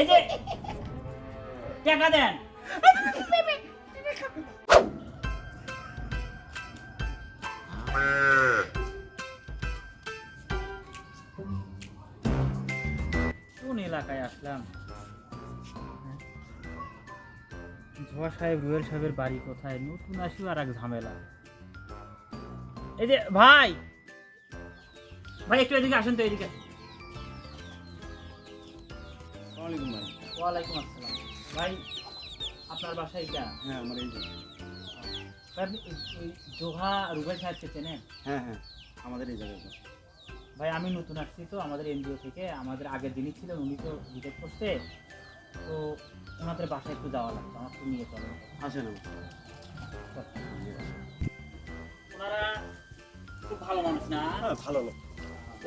এই দেন। কোন এলাকায় আসলাম? জোয়া সাহেব, রুয়েল সাহেবের বাড়ি কোথায়? নতুন আসি আর এক ঝামেলা। এই যে, ভাই! ভাই, একটু এদিকে আসেন তো, এদিকে ওয়ালাইকুম ভাই। ওয়ালাইকুম আসসালাম। ভাই আপনার বাসা এটা হ্যাঁ আমার এই ভাই আপনি জোহা রুবেল সাহেবকে চেনেন? হ্যাঁ হ্যাঁ আমাদের এই জায়গায়। ভাই আমি নতুন আসছি তো আমাদের এনজিও থেকে। আমাদের আগের দিনই ছিলেন উনি তো ভিজিট করতে তো ওনাদের বাসায় একটু যাওয়া লাগতো আমার তো নিয়ে চলেন। আসেন ওনারা খুব ভালো মানুষ না? হ্যাঁ ভালো লোক।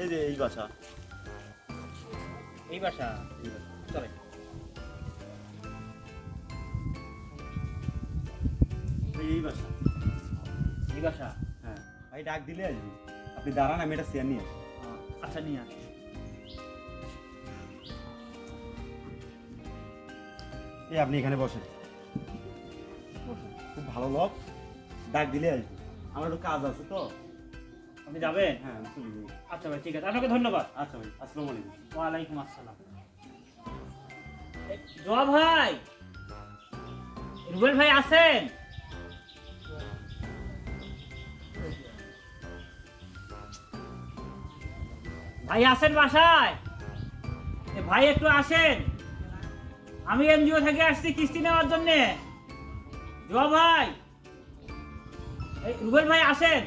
এই যে এই বাসা। এই বাসা? এই বাসা। এই এই বাসা। এই বাসা? হ্যাঁ। ভাই ডাক দিলে আসবি। আপনি দাঁড়ান আমি এটা চেয়ার নিয়ে আচ্ছা নিয়ে আসি। এই আপনি এখানে বসেন। খুব ভালো লোক। ডাক দিলে আসবি। আমার একটু কাজ আছে তো। আপনি যাবেন? হ্যাঁ আচ্ছা ভাই ঠিক আছে। আপনাকে ধন্যবাদ। আচ্ছা ভাই আসসালামু আলাইকুম। ওয়ালাইকুম আসসালাম। জোয়া ভাই। রুবেল ভাই আছেন? ভাই আছেন বাসায়? ভাই একটু আসেন। আমি এনজিও থেকে আসছি কিস্তি নেওয়ার জন্য। জোয়া ভাই। রুবেল ভাই আসেন।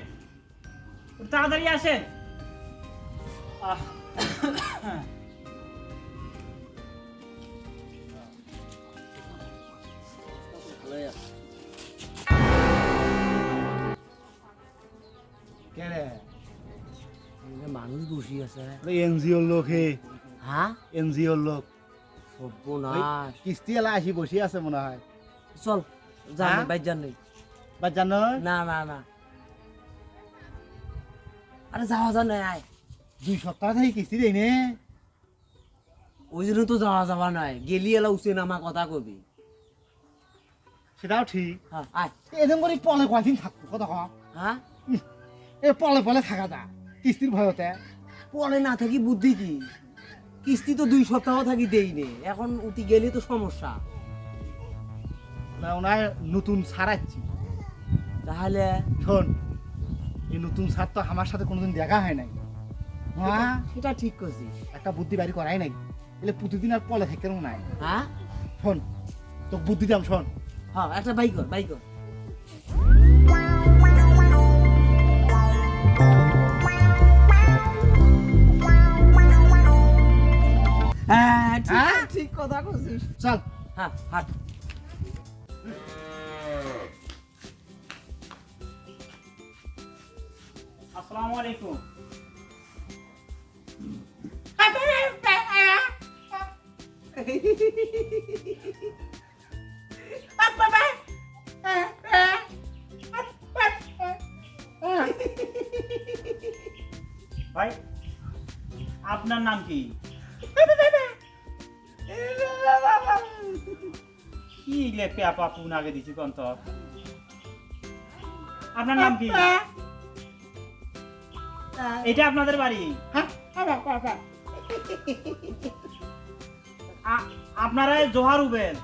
তাড়াতাড়ি আসেন। আহ। বসি আছে। এনজিওর লোক হে। হ্যাঁ এনজিওর লোক। সর্বনাশ কিস্তি এলা আসি বসে আছে মনে হয়। চল জানি? বাইর জানি বা জানো না? না না আরে যাওয়া যা নাই আয় দুই সপ্তাহ থেকে কিস্তি দেয় নে? ওই জন্য তো যাওয়া যাওয়া নাই গেলি এলা উচে নামা কথা কবি। সেটাও ঠিক। হ্যাঁ আয় এরকম করে পলে কয়দিন থাকব কম হ্যাঁ এ পলে পলে থাকা যা। কিস্তির ভয়তে পরে না থাকি বুদ্ধি কি? কিস্তি তো দুই সপ্তাহ থাকি দেই নে। এখন উঠি গেলে তো সমস্যা। না ওনার নতুন সারাচ্ছি তাহলে? শোন এই নতুন সার তো আমার সাথে কোনোদিন দেখা হয় নাই। হ্যাঁ? সেটা ঠিক করছিস একটা বুদ্ধি বাড়ি করাই নাই। এলে প্রতিদিন আর পলে থেকে নাই হ্যাঁ? শোন তো বুদ্ধি দাম শোন। হ্যাঁ একটা বাইক কর বাইক কর। হ্যাঁ ঠিক হ্যাঁ? কথা করছিস চল। হ্যাঁ হাট। আসসালামু আলাইকুম। ভাই আপনার নাম কি? কি লে পেপা পুন আগে দিছি কোন তো আপনার নাম কি? এটা আপনাদের বাড়ি? আ- আপনারা জোহার উবেন।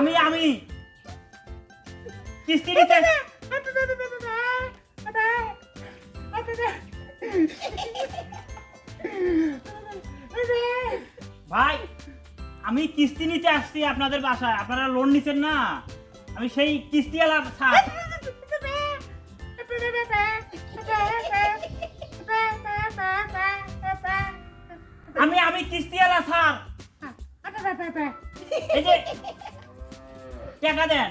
আমি আমি কিস্তি নিতে ভাই আমি কিস্তি নিতে আসছি আপনাদের বাসায় আপনারা লোন নিছেন না আমি সেই কিস্তি আলা স্যার আমি আমি কিস্তি আলা স্যার এই যে টাকা দেন।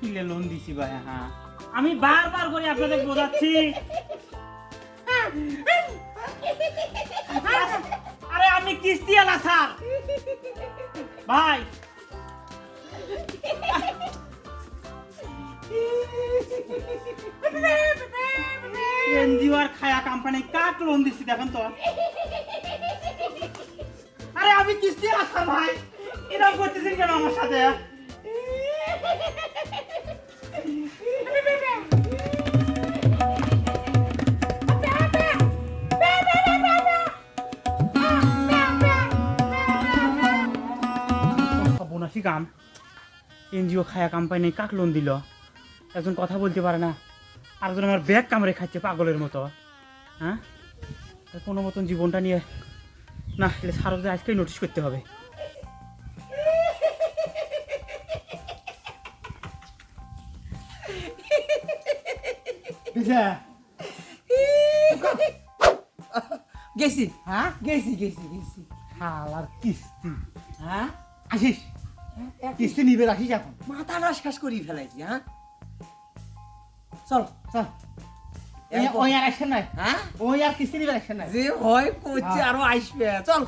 কিলে লোন দিছি ভাই হ্যাঁ আমি বারবার করে আপনাদের বোঝাচ্ছি। আরে আমি কিস্তি আলা স্যার। ভাই এনজিও আর খায়া কোম্পানি কাক লোন তো। আরে আমি এনজিও খায়া কোম্পানি কাক লোন দিল। একজন কথা বলতে পারে না। আরেকজন আমার ব্যাগ কামড়ে খাচ্ছে পাগলের মতো। হ্যাঁ? কোনো মতন জীবনটা নিয়ে না এটা সারদে আজকেই নোটিশ করতে হবে। গেছি। হ্যাঁ? গেছি গেছি গেছি। কিস্তি। হ্যাঁ? আসিস। কিস্তি নিবে রাখিস এখন। মাথা রাস কাজ করি ফেলাইছি হ্যাঁ? চল চল। ওই আর আসছে নাই। হ্যাঁ? ওই আর কিস্তি দিবে আসছে নাই। যে হয় করছে আরও আসবে চল।